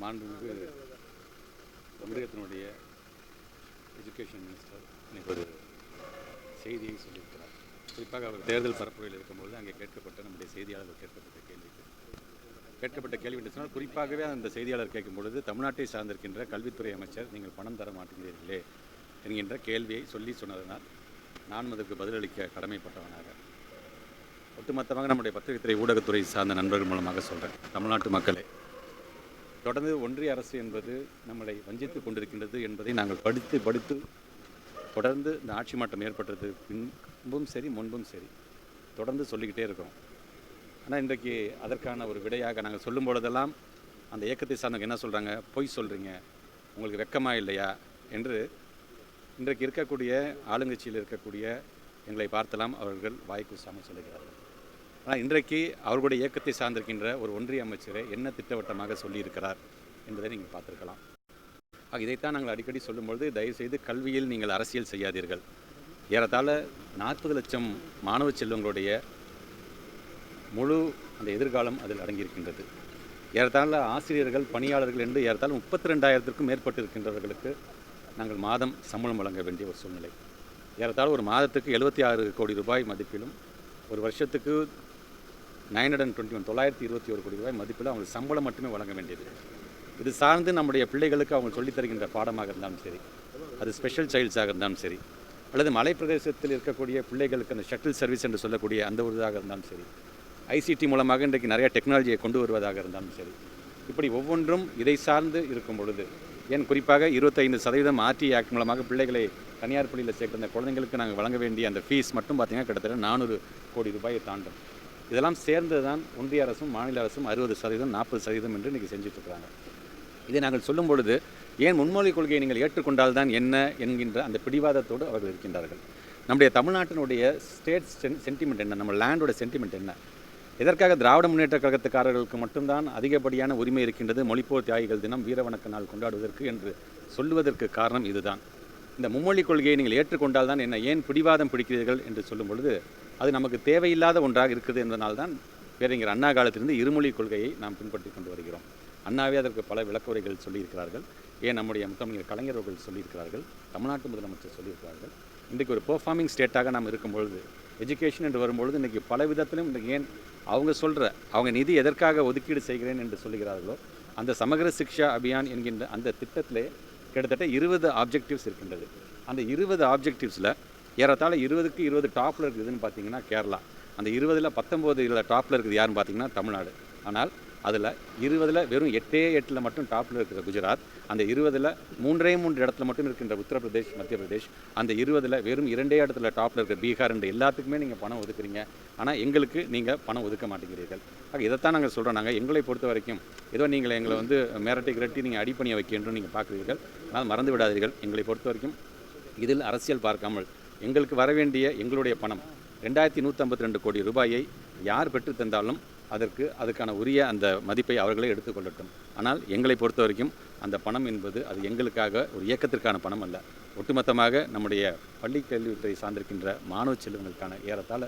மாண்புமிகு தமிழகத்தினுடைய education minister இன்னைக்கு ஒரு செய்தியை சொல்லியிருக்கிறார். குறிப்பாக அவர் தேர்தல் பரப்புரையில் இருக்கும்போது அங்கே கேட்கப்பட்ட நம்முடைய செய்தியாளர்கள் கேட்கப்பட்ட கேள்விக்கு கேட்கப்பட்ட கேள்வி என்று சொன்னால் குறிப்பாகவே அந்த செய்தியாளர் கேட்கும் பொழுது தமிழ்நாட்டை சார்ந்திருக்கின்ற கல்வித்துறை அமைச்சர் நீங்கள் பணம் தர மாட்டேங்கிறீர்களே என்கின்ற கேள்வியை சொல்லி சொன்னதனால் நான் அதற்கு பதிலளிக்க கடமைப்பட்டவனாக. ஒட்டுமொத்தமாக நம்முடைய பத்திரிகைத்துறை ஊடகத்துறை சார்ந்த நண்பர்கள் மூலமாக சொல்கிறேன் தமிழ்நாட்டு மக்களே தொடர்ந்து ஒன்றிய அரசு என்பது நம்மளை வஞ்சித்து கொண்டிருக்கின்றது என்பதை நாங்கள் படித்து படித்து தொடர்ந்து இந்த ஆட்சி மாற்றம் ஏற்பட்டது. பின்பும் சரி முன்பும் சரி. தொடர்ந்து சொல்லிக்கிட்டே இருக்கிறோம். ஆனால் இன்றைக்கு அதற்கான ஒரு விடையாக நாங்கள் சொல்லும் பொழுதெல்லாம் அந்த இயக்கத்தை சார்ந்தவங்க என்ன சொல்கிறாங்க பொய் சொல்கிறீங்க உங்களுக்கு வெக்கமாக இல்லையா? என்று இன்றைக்கு இருக்கக்கூடிய ஆளுங்கட்சியில் இருக்கக்கூடிய எங்களை பார்த்தெல்லாம் அவர்கள் வாய்க்கு வாய்க்கூசாமல் சொல்லுகிறார்கள். ஆனால் இன்றைக்கு அவர்களுடைய இயக்கத்தை சார்ந்திருக்கின்ற ஒரு ஒன்றிய அமைச்சரை என்ன திட்டவட்டமாக சொல்லியிருக்கிறார் என்பதை நீங்கள் பார்த்துருக்கலாம். ஆக இதைத்தான் நாங்கள் அடிக்கடி சொல்லும்பொழுது தயவுசெய்து கல்வியில் நீங்கள் அரசியல் செய்யாதீர்கள். ஏறத்தாழ நாற்பது லட்சம் மாணவ செல்வங்களுடைய முழு அந்த எதிர்காலம் அதில் அடங்கியிருக்கின்றது. ஏறத்தாழ ஆசிரியர்கள் பணியாளர்கள் என்று ஏறத்தாழ முப்பத்தி ரெண்டாயிரத்திற்கும் மேற்பட்டு இருக்கின்றவர்களுக்கு நாங்கள் மாதம் சம்பளம் வழங்க வேண்டிய ஒரு சூழ்நிலை. ஏறத்தாழ ஒரு மாதத்துக்கு எழுபத்தி ஆறு கோடி ரூபாய் மதிப்பிலும் ஒரு வருஷத்துக்கு நைன் ஹண்ட்ரட் டுவெண்ட்டி ஒன் தொள்ளாயிரத்தி இருபத்தி ஒரு கோடி ரூபாய் மதிப்பில் அவங்களுக்கு சம்பளம் மட்டுமே வழங்க வேண்டியது. இது சார்ந்து நம்முடைய பிள்ளைகளுக்கு அவங்க சொல்லித் தருகின்ற பாடமாக இருந்தாலும் சரி அது ஸ்பெஷல் சைல்ட்ஸாக இருந்தாலும் சரி அல்லது மலைப்பிரதேசத்தில் இருக்கக்கூடிய பிள்ளைகளுக்கு அந்த ஷட்டில் சர்வீஸ் என்று சொல்லக்கூடிய அந்த ஒரு இதாக இருந்தாலும் சரி ஐசிடி மூலமாக இன்றைக்கு நிறைய டெக்னாலஜியை கொண்டு வருவதாக இருந்தாலும் சரி இப்படி ஒவ்வொன்றும் இதை சார்ந்து இருக்கும் பொழுது ஏன் குறிப்பாக இருபத்தைந்து சதவீதம் ஆர்டி ஆக்ட் மூலமாக பிள்ளைகளை தனியார் பள்ளியில் சேர்க்கிற குழந்தைங்களுக்கு நாங்கள் வழங்க வேண்டிய அந்த ஃபீஸ் மட்டும் பார்த்திங்கன்னா கிட்டத்தட்ட நானூறு கோடி ரூபாயை தாண்டும். இதெல்லாம் சேர்ந்து தான் ஒன்றிய அரசும் மாநில அரசும் அறுபது சதவீதம் நாற்பது சதவீதம் என்று இன்றைக்கி செஞ்சுட்ருக்காங்க இதை நாங்கள் சொல்லும் பொழுது ஏன் முன்மொழி கொள்கையை நீங்கள் ஏற்றுக்கொண்டால் தான் என்ன என்கின்ற அந்த பிடிவாதத்தோடு அவர்கள் இருக்கின்றார்கள். நம்முடைய தமிழ்நாட்டினுடைய ஸ்டேட் சென்டிமெண்ட் என்ன? நம்ம லேண்டோட சென்டிமெண்ட் என்ன? எதற்காக திராவிட முன்னேற்ற கழகத்துக்காரர்களுக்கு மட்டும்தான் அதிகப்படியான உரிமை இருக்கின்றது மொழிப்போர் தியாகிகள் தினம் வீரவணக்க நாள் கொண்டாடுவதற்கு என்று சொல்லுவதற்கு காரணம் இதுதான். இந்த மும்மொழி கொள்கையை நீங்கள் ஏற்றுக்கொண்டால் தான் என்ன ஏன் பிடிவாதம் பிடிக்கிறீர்கள் என்று சொல்லும் பொழுது அது நமக்கு தேவையில்லாத ஒன்றாக இருக்குது என்பதனால்தான் பேரறிஞர் அண்ணா காலத்திலிருந்து இருமொழி கொள்கையை நாம் பின்பற்றி கொண்டு வருகிறோம். அண்ணாவே அதற்கு பல விளக்கவுரைகள் சொல்லியிருக்கிறார்கள். ஏன் நம்முடைய முத்தமிழர் கலைஞர்கள் சொல்லியிருக்கிறார்கள் தமிழ்நாட்டு முதலமைச்சர் சொல்லியிருக்கிறார்கள். இன்றைக்கு ஒரு பெர்ஃபார்மிங் ஸ்டேட்டாக நாம் இருக்கும் பொழுது எஜுகேஷன் என்று வரும்பொழுது இன்றைக்கி பல விதத்திலும் இன்றைக்கு ஏன் அவங்க சொல்கிற அவங்க நிதி எதற்காக ஒதுக்கீடு செய்கிறேன் என்று சொல்லுகிறார்களோ அந்த சமகர சிக்ஷா அபியான் என்கின்ற அந்த திட்டத்திலே கிட்டத்தட்ட இருபது ஆப்ஜெக்டிவ்ஸ் இருக்கின்றது. அந்த இருபது ஆப்ஜெக்டிவ்ஸில் ஏறத்தாழ இருபதுக்கு இருபது டாப்பில் இருக்குதுன்னு பார்த்தீங்கன்னா கேரளா. அந்த இருபதில் பத்தொம்போது இதில் டாப்பில் இருக்குது யாருன்னு பார்த்தீங்கன்னா தமிழ்நாடு. ஆனால் அதில் இருபதில் வெறும் எட்டே எட்டில் மட்டும் டாப்பில் இருக்கிற குஜராத் அந்த இருபதில் மூன்றே மூன்று இடத்துல மட்டும் இருக்கின்ற உத்தரப்பிரதேஷ் மத்திய பிரதேஷ் அந்த இருபதில் வெறும் இரண்டே இடத்துல டாப்பில் இருக்கிற பீகார் என்ற எல்லாத்துக்குமே நீங்கள் பணம் ஒதுக்குறீங்க. ஆனால் எங்களுக்கு நீங்கள் பணம் ஒதுக்க மாட்டேங்கிறீர்கள். ஆக இதைத்தான் நாங்கள் சொல்கிறோம் நாங்கள் எங்களை பொறுத்த வரைக்கும் ஏதோ நீங்கள் எங்களை வந்து மிரட்டி கிரட்டி நீங்கள் அடிப்பணியை வைக்கின்றோம் நீங்கள் பார்க்குறீர்கள். ஆனால் மறந்து விடாதீர்கள். எங்களை பொறுத்த வரைக்கும் இதில் அரசியல் பார்க்காமல் எங்களுக்கு வர வேண்டிய எங்களுடைய பணம் ரெண்டாயிரத்தி நூற்றம்பத்தி ரெண்டு கோடி ரூபாயை யார் பெற்று தந்தாலும் அதற்கு அதுக்கான உரிய அந்த மதிப்பை அவர்களே எடுத்துக்கொள்ளட்டும். ஆனால் எங்களை பொறுத்த வரைக்கும் அந்த பணம் என்பது அது எங்களுக்காக ஒரு இயக்கத்திற்கான பணம் அல்ல. ஒட்டுமொத்தமாக நம்முடைய பள்ளி கல்வித்துறை சார்ந்திருக்கின்ற மாணவ செல்வங்களுக்கான ஏறத்தாழ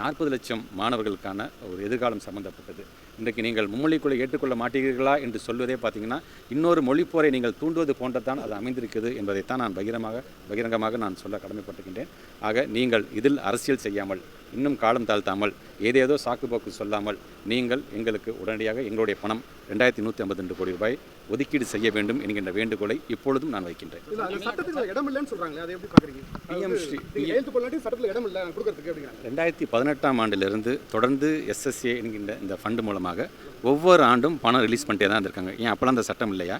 நாற்பது லட்சம் மாணவர்களுக்கான ஒரு எதிர்காலம் சம்பந்தப்பட்டது. இன்றைக்கு நீங்கள் மும்மொழிக்குள்ளே ஏற்றுக்கொள்ள மாட்டீர்களா என்று சொல்வதே பார்த்தீங்கன்னா இன்னொரு மொழிப்போரை நீங்கள் தூண்டுவது போன்றதான் அது அமைந்திருக்குது என்பதைத்தான் நான் பகிரமாக பகிரங்கமாக நான் சொல்ல கடமைப்பட்டுகின்றேன் ஆக நீங்கள் இதில் அரசியல் செய்யாமல் இன்னும் காலம் தாழ்த்தாமல் ஏதேதோ சாக்குப்போக்கு சொல்லாமல் நீங்கள் எங்களுக்கு உடனடியாக எங்களுடைய பணம் ரெண்டாயிரத்தி நூற்றி ஐம்பத்தி ரெண்டு கோடி ரூபாய் ஒதுக்கீடு செய்ய வேண்டும் என்கின்ற வேண்டுகோளை இப்பொழுதும் நான் வைக்கின்றேன். இல்ல அந்த சட்டத்துல இடம் இல்லைன்னு சொல்றாங்களே அதை எப்படி பாக்குறீங்க? பிஎம் ஸ்ரீ நீங்க எழுத்து போலாட்டி சட்டத்துல இடம் இல்லை கொடுக்கறதுக்கு அப்படிங்கிறாங்க ரெண்டாயிரத்தி பதினெட்டாம் ஆண்டிலிருந்து தொடர்ந்து எஸ்எஸ்ஏ என்கின்ற இந்த ஃபண்டு மூலமாக ஒவ்வொரு ஆண்டும் பணம் ரிலீஸ் பண்ணிட்டே தான் இருந்திருக்காங்க. ஏன் அப்போலாம் அந்த சட்டம் இல்லையா?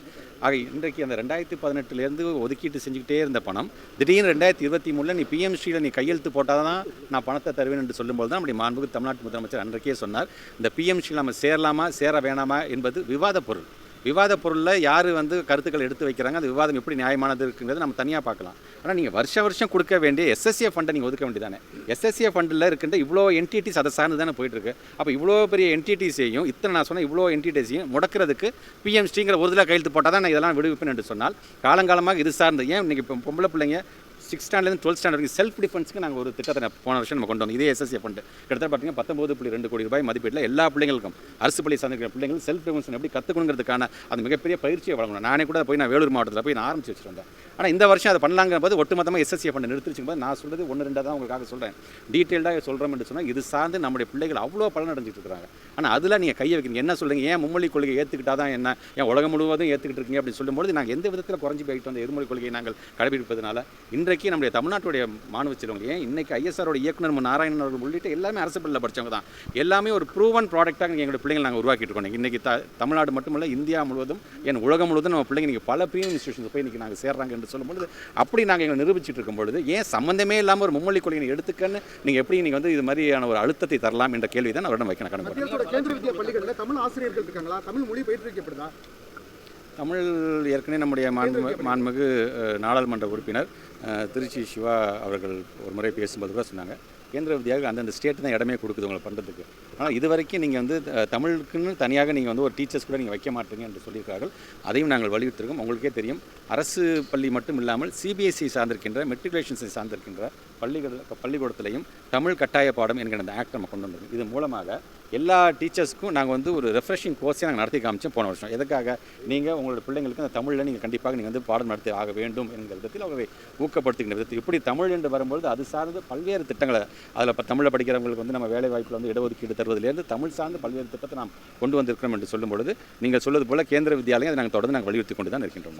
ஆக இன்றைக்கு அந்த ரெண்டாயிரத்தி பதினெட்டுலேருந்து ஒதுக்கீட்டு செஞ்சுக்கிட்டே இருந்த பணம் திடீர்னு ரெண்டாயிரத்தி இருபத்தி மூணில் நீ பிஎம்சியில் நீ கையெழுத்து போட்டால் தான் நான் பணத்தை தருவேன் என்று சொல்லும்போது தான் நம்முடைய மாண்புக்கு தமிழ்நாட்டு முதலமைச்சர் அன்றைக்கே சொன்னார். இந்த பிஎம்சியில் நம்ம சேரலாமா சேர வேணாமா என்பது விவாத பொருள். விவாத பொருளில் யார் வந்து கருத்துக்கள் எடுத்து வைக்கிறாங்க அந்த விவாதம் எப்படி நியாயமானது இருக்குங்கிறது நம்ம தனியாக பார்க்கலாம். ஆனால் நீங்கள் வருஷம் வருஷம் கொடுக்க வேண்டிய எஸ்எஸ்ஏ ஃபண்டை நீங்கள் ஒதுக்க வேண்டியதானே? எஸ்எஸ்ஏ ஃபண்டில் இருக்கின்ற இவ்வளோ என்டிடிஸ் அதை சார்ந்து தானே போயிட்டுருக்கு. அப்போ இவ்வளோ பெரிய என்டிடிஸையும் இத்தனை நான் சொன்ன இவ்வளோ என்டிடிஸையும் முடக்கிறதுக்கு பிஎம்ஸ்டிங்கிற ஒரு இதில் கையெழுத்து போட்டால் தான் நான் இதெல்லாம் விடுவிப்பேன் என்று சொன்னால் காலங்காலமாக இது சார்ந்து ஏன் இன்றைக்கி இப்போ பொம்பளை பிள்ளைங்க சிக்ஸ் ஸ்டாண்டர்ட்லேருந்து டுவெல்த் ஸ்டாண்டர்ட் வரைக்கும் செல்ஃப் டிஃபென்ஸ்க்கு நாங்கள் ஒரு திட்டத்தை போன வருஷம் நம்ம கொண்டு வந்தோம். இதே எஸ்எஸ்சி ஃபண்டு கிட்டத்தட்ட பார்த்தீங்கன்னா பத்தொம்பது புள்ளி ரெண்டு கோடி ரூபாய் மதிப்பீட்டில் எல்லா பிள்ளைங்களுக்கும் அரசு பள்ளி சார்ந்த பிள்ளைங்களும் செல்ஃப் டிஃபென்ஸ் எப்படி கற்றுக்கணுங்கிறதுக்கான அந்த மிகப்பெரிய பயிற்சியை வழங்கணும். நானே கூட போய் நான் வேலூர் மாவட்டத்தில் போய் நான் ஆரம்பிச்சு வச்சிருந்தேன். ஆனால் இந்த வருஷம் அதை பண்ணலாங்கிற போது ஒட்டுமொத்தமாக எஸ்எஸ்ஏ ஃபண்ட் நிறுத்திச்சுக்கும் போது நான் சொல்கிறது ஒன்று ரெண்டாக தான் உங்களுக்காக சொல்கிறேன் டீட்டெயில்டாக சொல்கிறோம் என்று சொன்னால் இது சார்ந்து நம்முடைய பிள்ளைகள் அவ்வளோ பலன் அடைஞ்சிட்டு இருக்கிறாங்க. ஆனால் அதில் நீங்கள் கையை வைக்கிறீங்க. என்ன சொல்லுங்கள் ஏன் மும்மொழி கொள்கை ஏற்றுக்கிட்டா தான் என்ன? ஏன் உலகம் முழுவதும் ஏற்றுக்கிட்டு இருக்கீங்க அப்படின்னு சொல்லும்போது நாங்கள் எந்த விதத்தில் குறைஞ்சி போயிட்டு வந்த இருமொழி கொள்கையை நாங்கள் கடைபிடிப்பதனால இன்றைக்கு நம்முடைய தமிழ்நாட்டுடைய மாணவ செல்வங்கள் ஏன் இன்னைக்கு ஐஎஸ்ஆரோட இயக்குனர் நாராயணன் அவர்கள் உள்ளிட்ட எல்லாமே அரசு பள்ளியில் படிச்சவங்க தான். எல்லாமே ஒரு ப்ரூவன் ப்ராடக்டாக எங்களுடைய பிள்ளைகள் நாங்கள் உருவாக்கிட்டு இருக்கோம். இன்னைக்கு த தமிழ்நாடு மட்டுமல்ல இந்தியா முழுவதும் ஏன் உலகம் முழுவதும் நம்ம பிள்ளைங்க இன்னைக்கு பல ப்ரீமியம் இன்ஸ்டியூஷன்ஸ் போய் இன்னைக்கு நாங்கள் சேர்றாங்க என்று சொல்லும்பொழுது அப்படி நாங்கள் எங்களை நிரூபிச்சிட்டு இருக்கும் பொழுது ஏன் சம்மந்தமே இல்லாமல் ஒரு மும்மொழி கொள்கையை எடுத்துக்கன்னு நீங்கள் எப்படி நீங்கள் வந்து இது மாதிரியான ஒரு அழுத்தத்தை தரலாம் என்ற கேள்வி தான் அவரிடம் வைக்க நான் கடமைப்பட்டேன் மத்திய அரசோட கேந்திர வித்யா பள்ளிகளில் தமிழ் ஆசிரியர்கள் இருக்காங்களா? தமிழ் மொழி பயிற்றுவிக்கப்படுதா? தமிழ் ஏற்கனவே நம்முடைய மாண்பு மாண்புமிகு நாடாளுமன்ற உறுப்பினர் திருச்சி சிவா அவர்கள் ஒரு முறை பேசும்போது கூட சொன்னாங்க. கேந்திர வித்யாவுக்கு அந்தந்த ஸ்டேட் தான் இடமே கொடுக்குது உங்களை பண்ணுறதுக்கு ஆனால் இது வரைக்கும் நீங்கள் வந்து தமிழுக்குன்னு தனியாக நீங்கள் வந்து ஒரு டீச்சர்ஸ் கூட நீங்கள் வைக்க மாட்டீங்க என்று சொல்லியிருக்கார்கள் அதையும் நாங்கள் வலியுறுத்திருக்கோம். உங்களுக்கே தெரியும். அரசு பள்ளி மட்டும் இல்லாமல் சிபிஎஸ்சி சார்ந்திருக்கின்ற மெட்ரிகுலேஷன்ஸை சார்ந்திருக்கின்ற பள்ளிகள் பள்ளிக்கூடத்திலையும் தமிழ் கட்டாய பாடம் என்கிற அந்த ஆக்ட் நம்ம கொண்டு வந்திருக்கோம். இது மூலமாக எல்லா டீச்சர்ஸ்க்கும் நாங்கள் வந்து ஒரு ரெஃப்ரெஷிங் கோர்ஸை நாங்கள் நடத்தி காமிச்சோம் போன வருஷம். எதுக்காக நீங்கள் உங்களோட பிள்ளைங்களுக்கு அந்த தமிழில் நீங்கள் கண்டிப்பாக நீங்கள் வந்து பாடம் நடத்தி ஆக வேண்டும் என்கிற விதத்தில் அவரை ஊக்கப்படுத்துகின்ற விதத்தில். இப்படி தமிழ் என்று வரும்பொழுது அது சார்ந்து பல்வேறு திட்டங்களை அதில் இப்போ தமிழில் படிக்கிறவங்களுக்கு வந்து நம்ம வேலை வாய்ப்பில் வந்து இடஒதுக்கீடு தருவதிலேருந்து தமிழ் சார்ந்து பல்வேறு திட்டத்தை நாம் கொண்டு வந்திருக்கிறோம் என்று சொல்லும் பொழுது நீங்கள் சொல்வது போல கேந்திர வித்யாலயம் அதை நாங்கள் தொடர்ந்து நாங்கள் வலியுறுத்தி கொண்டு தான் இருக்கின்றோம்.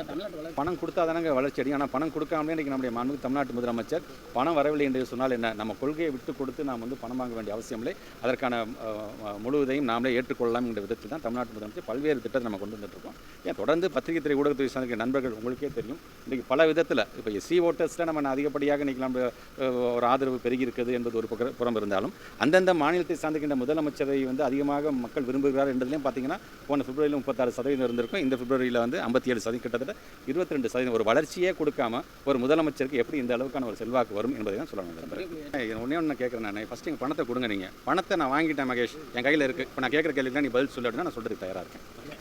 பணம் கொடுத்தா தானங்க வளர்ச்சி அடையும் ஆனால் பணம் கொடுக்காமலே இன்றைக்கி நம்முடைய மாண்பு தமிழ்நாட்டு முதலமைச்சர் பணம் வரவில்லை என்று சொன்னால் என்ன? நம்ம கொள்கையை விட்டு கொடுத்து நாம் வந்து பணம் வாங்க வேண்டிய அவசியம் இல்லை. அதற்கான முழுவதையும் நாமளே ஏற்றுக்கொள்ளலாம் என்ற விதத்தில் தான் தமிழ்நாட்டு முதலமைச்சர் பல்வேறு திட்டத்தை நம்ம கொண்டு வந்துட்டு இருக்கோம். ஏன் தொடர்ந்து பத்திரிகை துறை ஊடகத்துறை சார்ந்த நண்பர்கள் உங்களுக்கே தெரியும். இன்றைக்கி பல விதத்தில் இப்போ எஸ்சி ஓட்டர்ஸில் நம்ம அதிகப்படியாக இன்றைக்கி நம்ம ஒரு ஆதரவு பெருகி இருக்குது என்பது ஒரு புற- புறம் இருந்தாலும் அந்தந்த மாநிலத்தை சார்ந்திருக்கின்ற முதலமைச்சரை வந்து அதிகமாக மக்கள் விரும்புகிறார் என்பதிலையும் பார்த்தீங்கன்னா போன பிப்ரவரியில் முப்பத்தாறு சதவீதம் இருந்திருக்கும். இந்த பிப்ரவரியில் வந்து ஐம்பத்தி ஏழு சதவீதம் கிட்டத்தட்ட இருபத்தி ரெண்டு சதவீதம் ஒரு வளர்ச்சியே கொடுக்காம ஒரு முதலமைச்சருக்கு எப்படி இந்த அளவுக்கான ஒரு செல்வாக்கு வரும் என்பதை தான் சொல்லணும். விரும்புகிறேன் ஒன்றே ஒன்று கேட்குறேன் நான். ஃபஸ்ட்டு எங்கள் பணத்தை கொடுங்க நீங்கள் பணத்தை நான் வாங்கிட்டேன் மகேஷ். என் கையில் இருக்குது இப்போ நான் கேட்குற கேள்விக்கு நீ பதில் சொல்லு நான் சொல்கிறதுக்கு தயாராக இருக்கேன்.